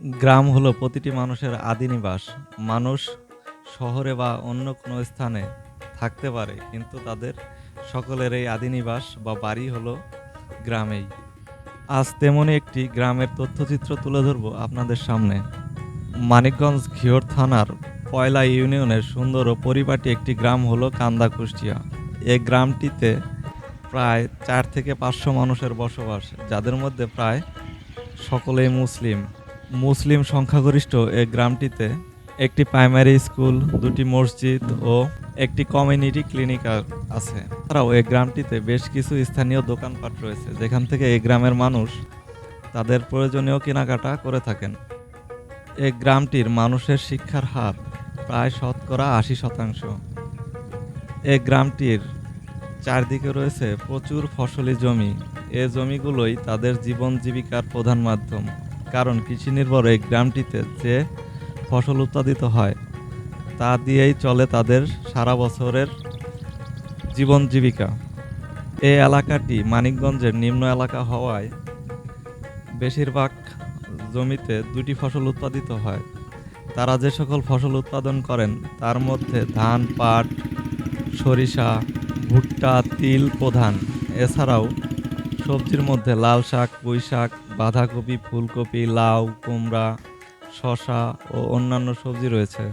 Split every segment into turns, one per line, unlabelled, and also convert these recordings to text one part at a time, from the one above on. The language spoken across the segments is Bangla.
গ্রাম হলো প্রতিটি মানুষের আদি নিবাস। মানুষ শহরে বা অন্য কোনো স্থানে থাকতে পারে, কিন্তু তাদের সকলের এই আদি নিবাস বা বাড়ি হলো গ্রামেই। আজ তেমনই একটি গ্রামের তথ্যচিত্র তুলে ধরবো আপনাদের সামনে। মানিকগঞ্জ ঘিওর থানার পয়লা ইউনিয়নের সুন্দর ও পরিপাটি একটি গ্রাম হলো কান্দা কুষ্টিয়া। এই গ্রামটিতে প্রায় চার থেকে পাঁচশো মানুষের বসবাস, যাদের মধ্যে প্রায় সকলেই মুসলিম। মুসলিম সংখ্যাগরিষ্ঠ এই গ্রামটিতে একটি প্রাইমারি স্কুল দুটি মসজিদ ও একটি কমিউনিটি ক্লিনিক আছে। তারাও এই গ্রামটিতে বেশ কিছু স্থানীয় দোকানপাট রয়েছে, যেখান থেকে এই গ্রামের মানুষ তাদের প্রয়োজনীয় কেনাকাটা করে থাকেন। এই গ্রামটির মানুষের শিক্ষার হার প্রায় শতকরা আশি শতাংশ। এই গ্রামটির চারদিকে রয়েছে প্রচুর ফসলি জমি। এ জমিগুলোই তাদের জীবন জীবিকার প্রধান মাধ্যম। কারণ কৃষি নির্ভর এই গ্রামটিতে যে ফসল উৎপাদিত হয়, তা দিয়েই চলে তাদের সারা বছরের জীবন জীবিকা। এই এলাকাটি মানিকগঞ্জের নিম্ন এলাকা হওয়ায় বেশিরভাগ জমিতে দুটি ফসল উৎপাদিত হয়। তারা যে সকল ফসল উৎপাদন করেন, তার মধ্যে ধান, পাট, সরিষা, ভুট্টা, তিল প্রধান। এছাড়াও সবজির মধ্যে লাল শাক পুঁই শাক বাঁধাকপি, ফুলকপি, লাউ, কুমড়া, শসা ও অন্যান্য সবজি রয়েছে।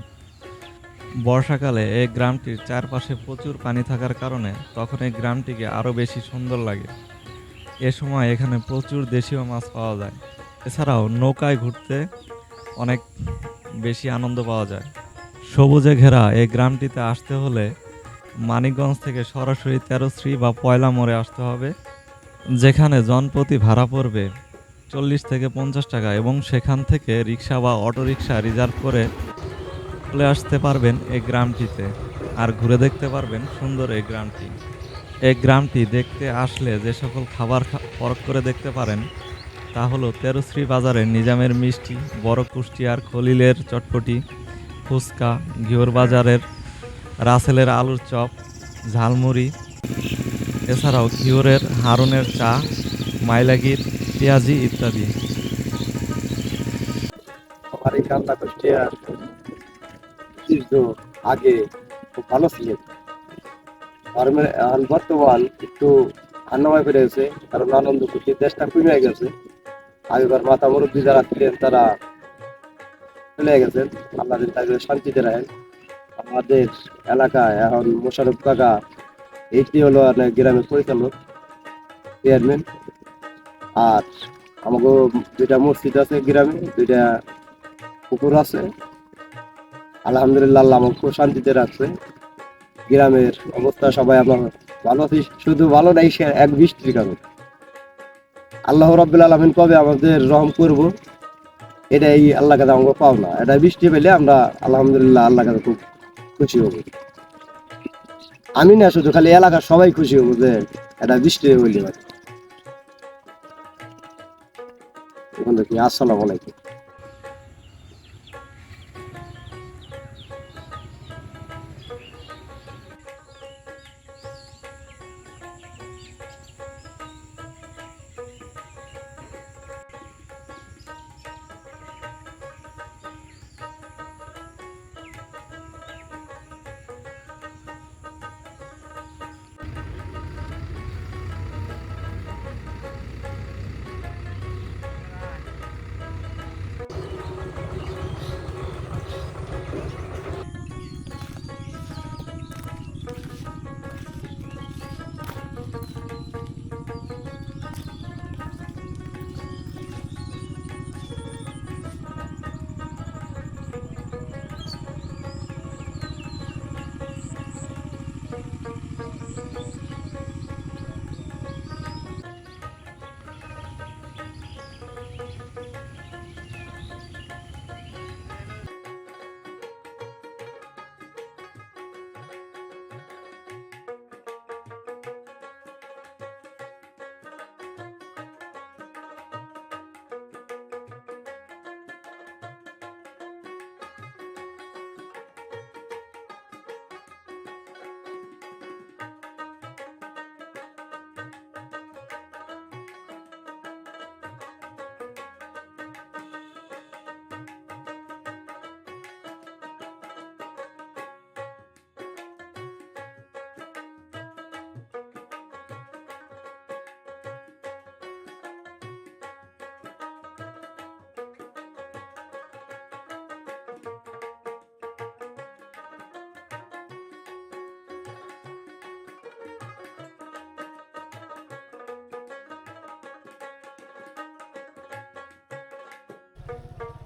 বর্ষাকালে এই গ্রামটির চারপাশে প্রচুর পানি থাকার কারণে তখন এই গ্রামটিকে আরও বেশি সুন্দর লাগে। এ সময় এখানে প্রচুর দেশীয় মাছ পাওয়া যায়। এছাড়াও নৌকায় ঘুরতে অনেক বেশি আনন্দ পাওয়া যায়। সবুজে ঘেরা এই গ্রামটিতে আসতে হলে মানিকগঞ্জ থেকে সরাসরি তেরোশ্রী বা পয়লা মোড়ে আসতে হবে, যেখানে জনপ্রতি ভাড়া পড়বে চল্লিশ থেকে পঞ্চাশ টাকা এবং সেখান থেকে রিক্সা বা অটোরিকশা রিজার্ভ করে চলে আসতে পারবেন এই গ্রামটিতে। আর ঘুরে দেখতে পারবেন সুন্দর এই গ্রামটি। এই গ্রামটি দেখতে আসলে যে সকল খাবার পরখ করে দেখতে পারেন, তা হলো তেরোশ্রী বাজারের নিজামের মিষ্টি, বড় কুষ্টিয়ার খলিলের চটপটি, ফুচকা, ঘিওর বাজারের রাসেলের আলুর চপ, ঝালমুড়ি, এছাড়াও ঘিওরের হারুনের চা, মাইলাগির পেঁয়াজি ইত্যাদি।
আমার কান্না কুষ্টিয়া কিন্তু আগে খুব ভালো ছিল। আর মানে বর্তমান একটু আন্নময় করে গেছে, কারণ আনন্দ খুশি দেশটা কমে গেছে। আগেকার মাথা মুরব্বী যারা ছিলেন, তারা চলে গেছেন। আল্লাহ তাদের শান্তিতে রাখেন। আমাদের এলাকায় এখন মোশারফ কাকা এইটি হলো আর গ্রামের পরিচালক চেয়ারম্যান আর আমাকে দুইটা মসজিদ আছে গ্রামে, দুইটা পুকুর আছে। আলহামদুলিল্লাহ আল্লাহ আমাকে শান্তিতে রাখছে। গ্রামের অবস্থা সবাই আমার ভালো আছি, শুধু ভালো নাই, সে এক বৃষ্টির কারণে। আল্লাহ রব্বুল আলমিন কবে আমাদের রহম করব, এটাই আল্লাহ কাছে আমাকে পাও না এটা বৃষ্টি পেলে আমরা আলহামদুলিল্লাহ আল্লাহ কাছে খুব খুশি হব। আমি না শুধু খালি এলাকার সবাই খুশি হব যে এটা বৃষ্টি হইলে আসসালামু আলাইকুম। Thank you.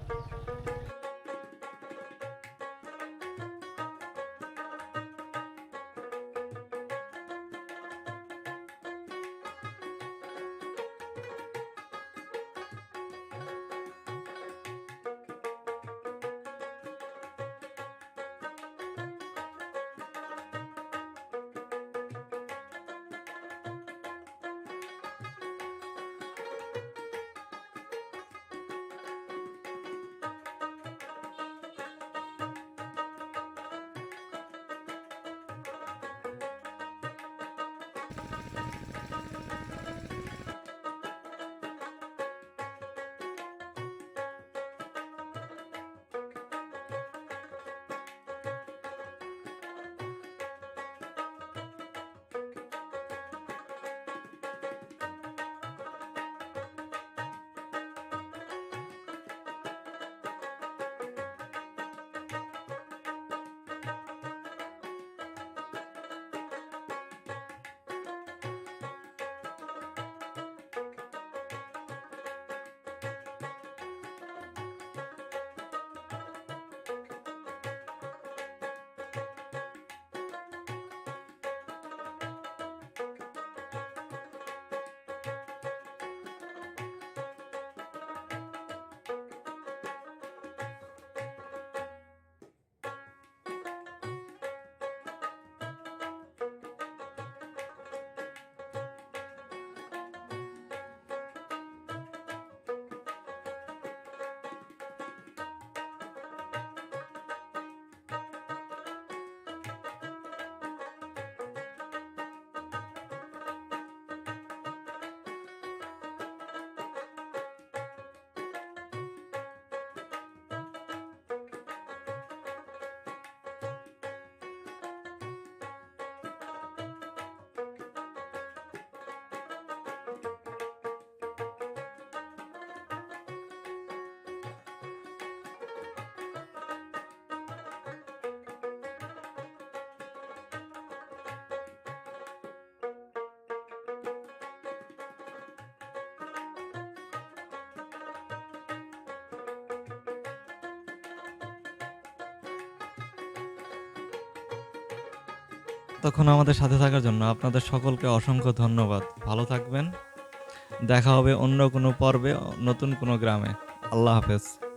তখন আমাদের সাথে থাকার জন্য আপনাদের সকলকে অসংখ্য ধন্যবাদ। ভালো থাকবেন। দেখা হবে অন্য কোনো পর্বে, নতুন কোনো গ্রামে। আল্লাহ হাফেজ।